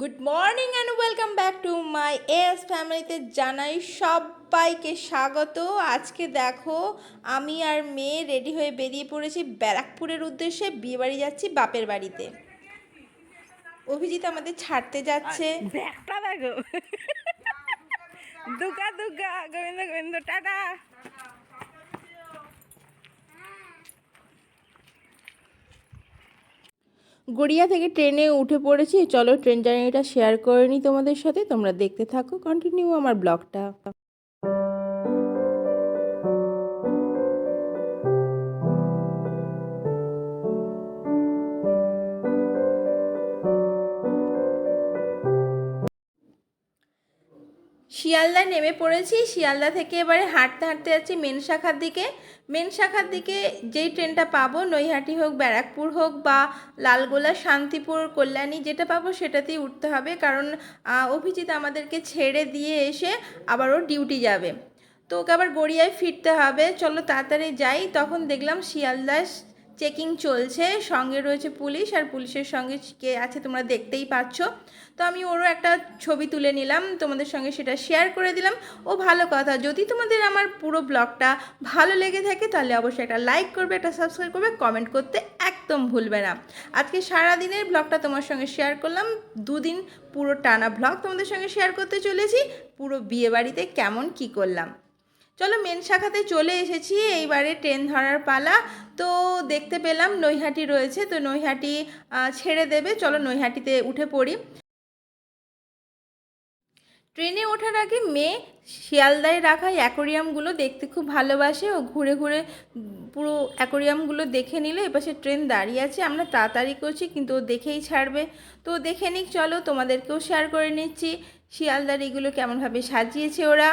Good morning and welcome back to my S ফ্যামিলিতে জানাই সবাইকে স্বাগত। আজকে দেখো, আমি আর মেয়ে রেডি হয়ে বেরিয়ে পড়েছি ব্যারাকপুরের উদ্দেশ্যে বিয়েবাড়ি যাচ্ছি বাপের বাড়িতে। অভিজিৎ আমাদের ছাড়তে যাচ্ছে। দেখো। দুগা দুগা, গোবিন্দ গোবিন্দ, টাটা। গড়িয়া থেকে ট্রেনে উঠে পড়েছি। চলো ট্রেন জার্নিটা শেয়ার করে নিই তোমাদের সাথে। তোমরা দেখতে থাকো। কন্টিনিউ আমার ব্লগটা। শিয়ালদা নেমে পড়েছি। শিয়ালদা থেকে এবারে হাঁটতে হাঁটতে যাচ্ছি মেন শাখার দিকে। মেন শাখার দিকে যেই ট্রেনটা পাবো, নৈহাটি হোক, ব্যারাকপুর হোক বা লালগোলা, শান্তিপুর, কল্যাণী যেটা পাবো সেটাতেই উঠতে হবে। কারণ অভিজিৎ আমাদেরকে ছেড়ে দিয়ে এসে আবার ও ডিউটি যাবে। তো ওকে আবার গড়িয়ায় ফিরতে হবে। চলো তাড়াতাড়ি যাই। তখন দেখলাম শিয়ালদা চেকিং চলছে, সঙ্গে রয়েছে পুলিশ আর পুলিশের সঙ্গে কে আছে তোমরা দেখতেই পাচ্ছ। তো আমি ওরও একটা ছবি তুলে নিলাম, তোমাদের সঙ্গে সেটা শেয়ার করে দিলাম। ও ভালো কথা, যদি তোমাদের আমার পুরো ব্লগটা ভালো লেগে থাকে তাহলে অবশ্যই একটা লাইক করবে, একটা সাবস্ক্রাইব করবে কমেন্ট করতে একদম ভুলবে না। আজকে সারা দিনের ব্লগটা তোমার সঙ্গে শেয়ার করলাম, দুদিন পুরো টানা ব্লগ তোমাদের সঙ্গে শেয়ার করতে চলেছি, পুরো বিয়েবাড়িতে কেমন কি করলাম। চলো মেন শাখাতে চলে এসেছি, এইবারে ট্রেন ধরার পালা। তো দেখতে পেলাম নৈহাটি রয়েছে, তো নৈহাটি ছেড়ে দেবে। চলো নৈহাটিতে উঠে পড়ি। ট্রেনে ওঠার আগে মেয়ে শিয়ালদায় রাখা অ্যাকোরিয়ামগুলো দেখতে খুব ভালোবাসে। ও ঘুরে ঘুরে পুরো অ্যাকোরিয়ামগুলো দেখে নিল, এপাশে ট্রেন দাঁড়িয়ে আছে। আমরা তাড়াতাড়ি করছি, কিন্তু ও দেখেই ছাড়বে। তো দেখে নিক, চলো তোমাদেরকেও শেয়ার করে নিচ্ছি। শিয়ালদার এগুলো কেমনভাবে সাজিয়েছে ওরা।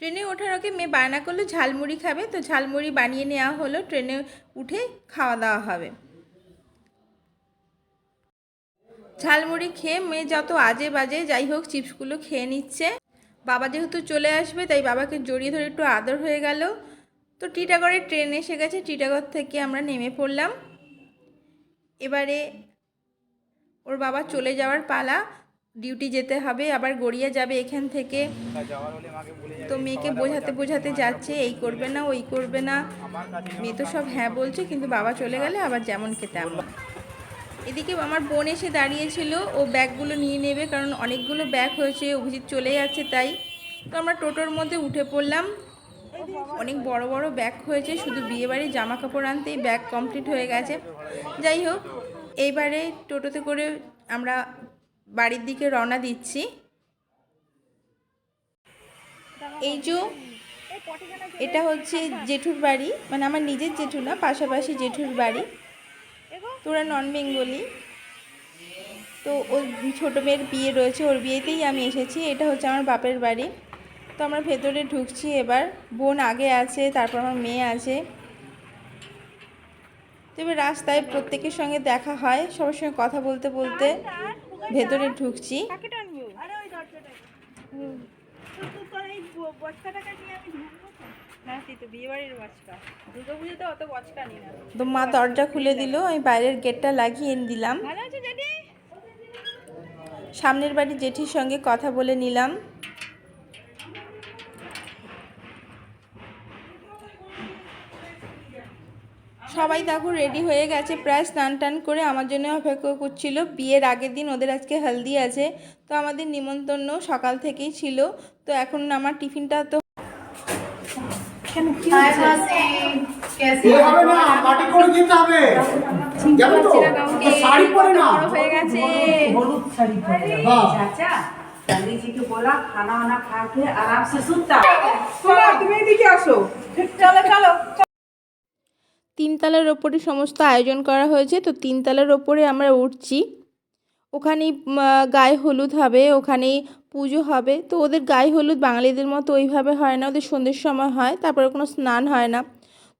ট্রেনে ওঠার আগে মেয়ে বায়না করল, ঝালমুড়ি খাবে? তো ঝালমুড়ি বানিয়ে নেওয়া হলো, ট্রেনে উঠে খাওয়া দাওয়া হবে। ঝালমুড়ি খেয়ে মেয়ে যত আজে বাজে, যাই হোক, চিপসগুলো খেয়ে নিচ্ছে। বাবা যেহেতু চলে আসবে, তাই বাবাকে জড়িয়ে ধরে একটু আদর হয়ে গেল। তো টিটাগড়ের ট্রেন এসে গেছে, টিটাগড় থেকে আমরা নেমে পড়লাম। এবারে ওর বাবা চলে যাওয়ার পালা। ডিউটি যেতে হবে, আবার গড়িয়া যাবে এখান থেকে। তো মেয়েকে বোঝাতে বোঝাতে যাচ্ছে, এই করবে না, ওই করবে না। মেয়ে তো সব হ্যাঁ বলছে, কিন্তু বাবা চলে গেলে আবার যেমন তেমন এদিকে আমার বোন এসে দাঁড়িয়েছিল, ও ব্যাগগুলো নিয়ে নেবে, কারণ অনেকগুলো ব্যাগ হয়েছে, অভিজিৎ চলে যাচ্ছে তাই। তো আমরা টোটোর মধ্যে উঠে পড়লাম। অনেক বড় বড় ব্যাগ হয়েছে, শুধু বিয়েবাড়ির জামা কাপড় আনতেই ব্যাগ কমপ্লিট হয়ে গেছে। যাই হোক, এইবারে টোটোতে করে আমরা বাড়ির দিকে রওনা দিচ্ছি। এই যে এটা হচ্ছে জেঠুর বাড়ি মানে আমার নিজের জেঠু না, পাশাপাশি জেঠুর বাড়ি। তোরা নন বেঙ্গলি তো ওর ছোটো মেয়ের বিয়ে রয়েছে, ওর বিয়েতেই আমি এসেছি, এটা হচ্ছে আমার বাপের বাড়ি। তো আমরা ভেতরে ঢুকছি এবার, বোন আগে আছে, তারপর আমার মেয়ে আছে। তো এবার রাস্তায় প্রত্যেকের সঙ্গে দেখা হয়, সবার সঙ্গে কথা বলতে বলতে। ভেতরে ঢুকছি। তো? মা দরজা খুলে দিল আমি বাইরের গেটটা লাগিয়ে দিলাম সামনের বাড়ি জেঠির সঙ্গে কথা বলে নিলাম। সবাই দেখো রেডি হয়ে গেছে প্রায় স্নান টান করে আমার জন্য অপেক্ষা করছিল বিয়ের আগের দিন ওদের আজকে হলদি আছে তো আমাদের নিমন্ত্রণ সকাল থেকেই ছিল তো এখন আমার টিফিনটা তো এ হবে না পার্টি করে দিতে হবে যাবে তো তো শাড়ি পরে না হয়ে গেছে हलूद साड़ी पहने हाँ। चाचा गांधी जी को बोला खाना वाना खा के आराम से सुता তুমি এদিকে আসো চলো চলো তিনতলার ওপরে সমস্ত আয়োজন করা হয়েছে তো তিনতলার ওপরে আমরা উঠছি। আহ, গায়ে হলুদ হবে ওখানেই পুজো হবে। তো ওদের গায়ে হলুদ বাঙালিদের মতো ওইভাবে হয় না ওদের সন্ধ্যের সময় হয় তারপরে কোনো স্নান হয় না।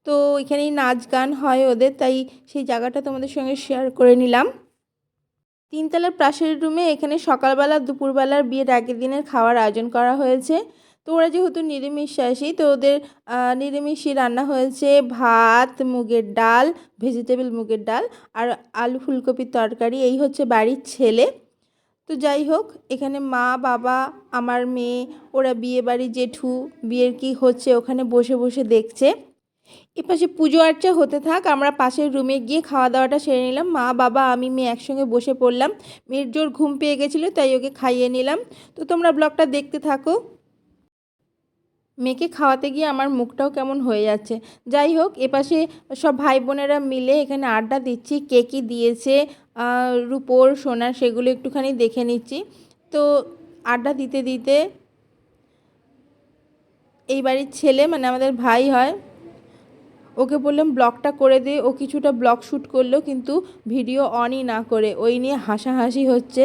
তো এখানেই নাচ গান হয় ওদের তাই সেই জায়গাটা তোমাদের সঙ্গে শেয়ার করে নিলাম। তিনতলার প্রাসাদের রুমে এখানে সকালবেলা দুপুরবেলার বিয়ের আগের দিনের খাওয়ার আয়োজন করা হয়েছে। তো ওরা যেহেতু নিরামিষাসী তো ওদের নিরামিষই রান্না হয়েছে ভাত, মুগের ডাল ভেজিটেবল মুগের ডাল আর আলু ফুলকপির তরকারি। এই হচ্ছে বাড়ির ছেলে। তো যাই হোক, এখানে মা, বাবা, আমার মেয়ে, ওরা বিয়ে বাড়ি জেঠু, বিয়ের কি হচ্ছে ওখানে বসে বসে দেখছে। এপাশে পুজো আর্চা হতে থাক, আমরা পাশের রুমে গিয়ে খাওয়া দাওয়াটা সেরে নিলাম। মা, বাবা, আমি, মেয়ে একসঙ্গে বসে পড়লাম। মেয়ের জোর ঘুম পেয়ে গেছিল, তাই ওকে খাইয়ে নিলাম। তো তোমরা ব্লগটা দেখতে থাকো। মেয়েকে খাওয়াতে গিয়ে আমার মুখটাও কেমন হয়ে যাচ্ছে। যাই হোক, এপাশে সব ভাই বোনেরা মিলে এখানে আড্ডা দিচ্ছি কে কী দিয়েছে রূপোর, সোনার সেগুলো একটুখানি দেখে নিচ্ছি। তো আড্ডা দিতে দিতে এই বাড়ির ছেলে মানে আমাদের ভাই হয়, ওকে বললাম, ব্লগটা করে দে। ও কিছুটা ব্লগ শ্যুট করল, কিন্তু ভিডিও অনই না করে, ওই নিয়ে হাসাহাসি হচ্ছে।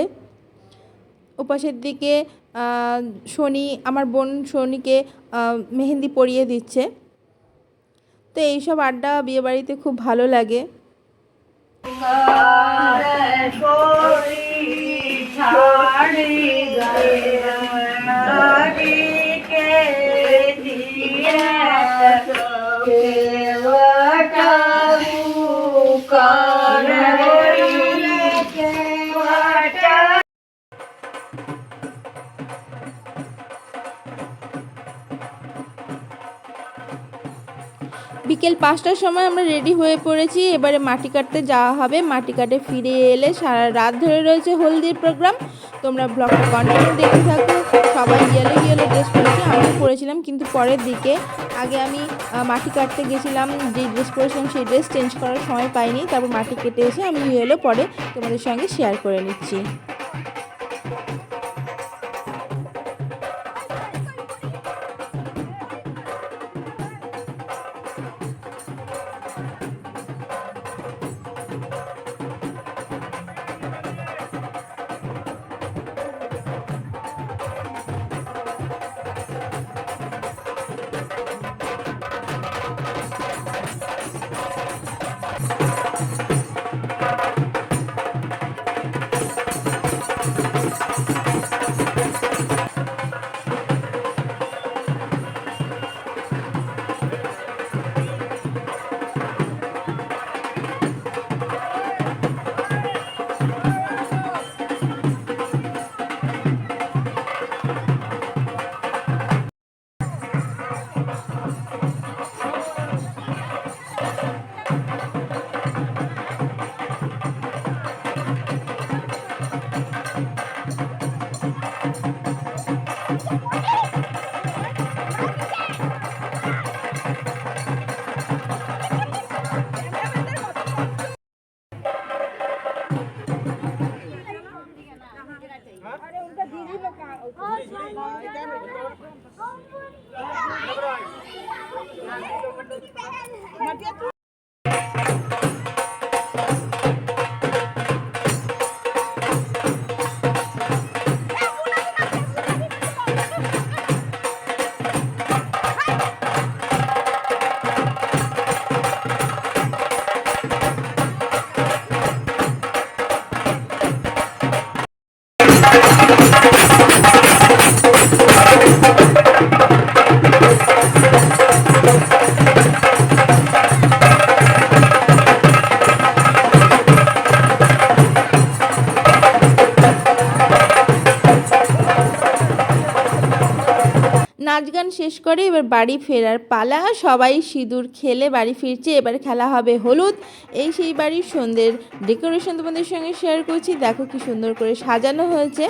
ওপাশের দিকে শনি আমার বোন শনিকে মেহেন্দি পরিয়ে দিচ্ছে। তো এইসব আড্ডা বিয়েবাড়িতে খুব ভালো লাগে। বিকেল পাঁচটার সময় আমরা রেডি হয়ে পড়েছি। এবারে মাটি কাটতে যাওয়া হবে। মাটি কাটে ফিরে এলে সারা রাত ধরে রয়েছে হলদির প্রোগ্রাম তোমরা ব্লগটা কন্টিনিউ দেখতে থাকো। সবাই ইয়েলো ইয়েলো ড্রেস পরেছি। আমিও পরেছিলাম, কিন্তু পরের দিকে আগে আমি মাটি কাটতে গেছিলাম। যে ড্রেস পরেছিলাম সেই ড্রেস চেঞ্জ করার সময় পাইনি। তারপর মাটি কেটে এসে আমি ইয়েলো পরে তোমাদের সঙ্গে শেয়ার করে নিচ্ছি। এবার বাড়ি ফেরার পালা। সবাই সিঁদুর খেলে বাড়ি ফিরছে। এবার খেলা হবে হলুদ। এই সেই বাড়ির সন্ধ্যের ডেকোরেশন তোমাদের সঙ্গে শেয়ার করছি। দেখো কি সুন্দর করে সাজানো হয়েছে।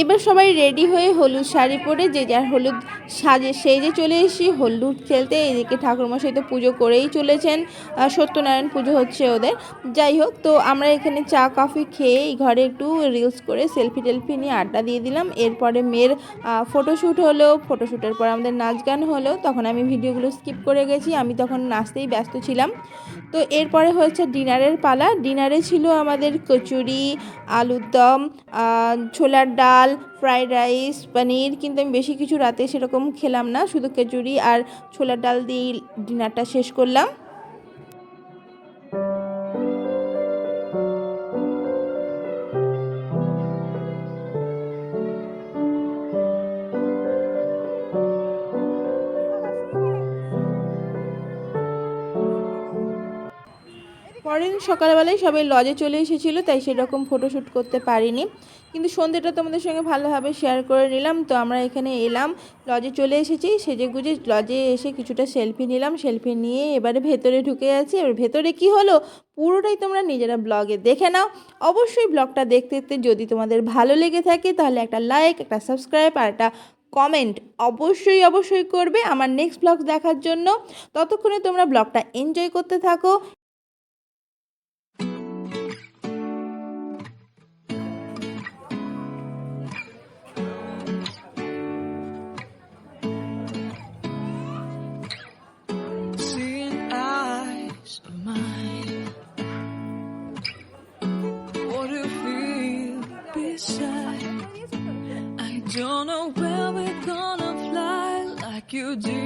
এবার সবাই রেডি হয়ে হলুদ শাড়ি পরে যে যার হলুদ সাজে সেজে চলে এসেছি। হলুদ খেলতে এদিকে ঠাকুরমশাই তো পুজো করেই চলেছেন। সত্যনারায়ণ পুজো হচ্ছে ওদের। যাই হোক, তো আমরা এখানে চা, কফি খেয়ে ঘরে একটু রিলস করে সেলফি টেলফি নিয়ে আড্ডা দিয়ে দিলাম। এরপরে মেয়ের ফটোশ্যুট হলো। ফটোশ্যুটের পর আমাদের নাচ গান হলো। তখন আমি ভিডিওগুলো স্কিপ করে গেছি। আমি তখন নাচতেই ব্যস্ত ছিলাম। তো এরপরে হয়েছে ডিনারের পালা। ডিনারে ছিল আমাদের কচুরি, আলুর দম ছোলার ডাল, ফ্রাইড রাইস, পনির। কিন্তু আমি বেশি কিছু রাতে সেরকম খেলাম না, শুধু কচুরি আর ছোলার ডাল দিয়ে ডিনারটা শেষ করলাম। পরের দিন সকালবেলায় সবাই লজে চলে এসেছিল, তাই সেরকম ফটোশ্যুট করতে পারিনি। কিন্তু সন্ধ্যেটা তোমাদের সঙ্গে ভালোভাবে শেয়ার করে নিলাম। তো আমরা এখানে এলাম লজে চলে এসেছি সেজে গুজে লজে এসে কিছুটা সেলফি নিলাম। সেলফি নিয়ে এবারে ভেতরে ঢুকে যাচ্ছি এবার ভেতরে কি হলো? পুরোটাই তোমরা নিজেরা ব্লগে দেখে নাও। অবশ্যই ব্লগটা দেখতে দেখতে যদি তোমাদের ভালো লেগে থাকে, তাহলে একটা লাইক একটা সাবস্ক্রাইব আর একটা কমেন্ট অবশ্যই অবশ্যই করবে আমার নেক্সট ব্লগ দেখার জন্য। ততক্ষণে তোমরা ব্লগটা এনজয় করতে থাকো। do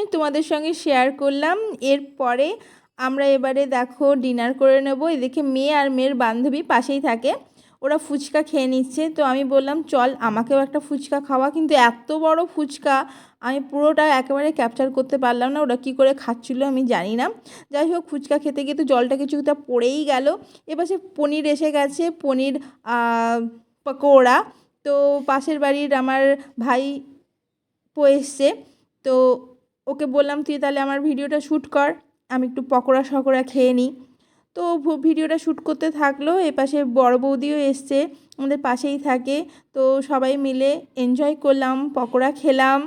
arrangement তোমাদের সঙ্গে শেয়ার করলাম। এরপরে আমরা এবারে দেখো ডিনার করে নেব। এদিকে মেয়ে আর মেয়ের বান্ধবী পাশেই থাকে। ওরা ফুচকা খেয়ে নিচ্ছে। তো আমি বললাম, চল, আমাকেও একটা ফুচকা খাওয়া। কিন্তু এত বড় ফুচকা আমি পুরোটা একেবারে ক্যাপচার করতে পারলাম না। ওরা কী করে খাচ্ছিলো আমি জানি না। যাই হোক, ফুচকা খেতে গিয়ে তো জলটা কিছুটা পড়েই গেল। এবার সে পনির এসে গেছে, পনির পকোড়া। তো পাশের বাড়ির আমার ভাই পো তো ওকে বললাম, তুই তাহলে আমার ভিডিওটা শ্যুট কর, আমি একটু পকোড়া সকোড়া খেয়ে নিই। তো ভিডিওটা শ্যুট করতে থাকল এপাশে বড় বৌদিও এসছে, আমাদের পাশেই থাকে। তো সবাই মিলে এনজয় করলাম, পকোড়া খেলাম।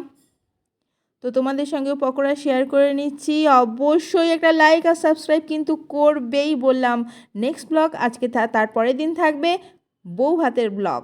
তো তোমাদের সঙ্গেও পকোড়া শেয়ার করে নিচ্ছি। অবশ্যই একটা লাইক আর সাবস্ক্রাইব কিন্তু করবেই বললাম। নেক্সট ব্লগ আজকে তারপরের দিন থাকবে বউ ভাতের blog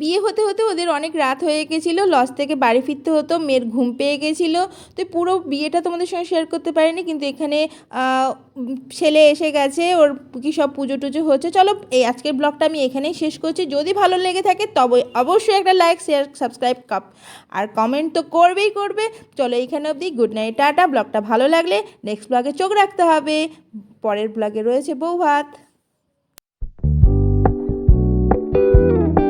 বিয়ে হতে হতে ওদের অনেক রাত হয়ে গেছিল লস থেকে বাড়ি ফিরতে হতো, মেয়ের ঘুম পেয়ে গেছিল। তো পুরো বিয়েটা তোমাদের সঙ্গে শেয়ার করতে পারিনি, কিন্তু এখানে ছেলে এসে গেছে, ওর কি সব পুজো টুজো হচ্ছে। চলো, এই আজকের ব্লগটা আমি এখানেই শেষ করছি। যদি ভালো লেগে থাকে তবে অবশ্যই একটা লাইক শেয়ার সাবস্ক্রাইব কাপ আর কমেন্ট তো করবেই করবে। চলো এইখানে অবধি গুড নাইট টাটা। ব্লগটা ভালো লাগলে নেক্সট ব্লগে চোখ রাখতে হবে। পরের ব্লগে রয়েছে বউ ভাত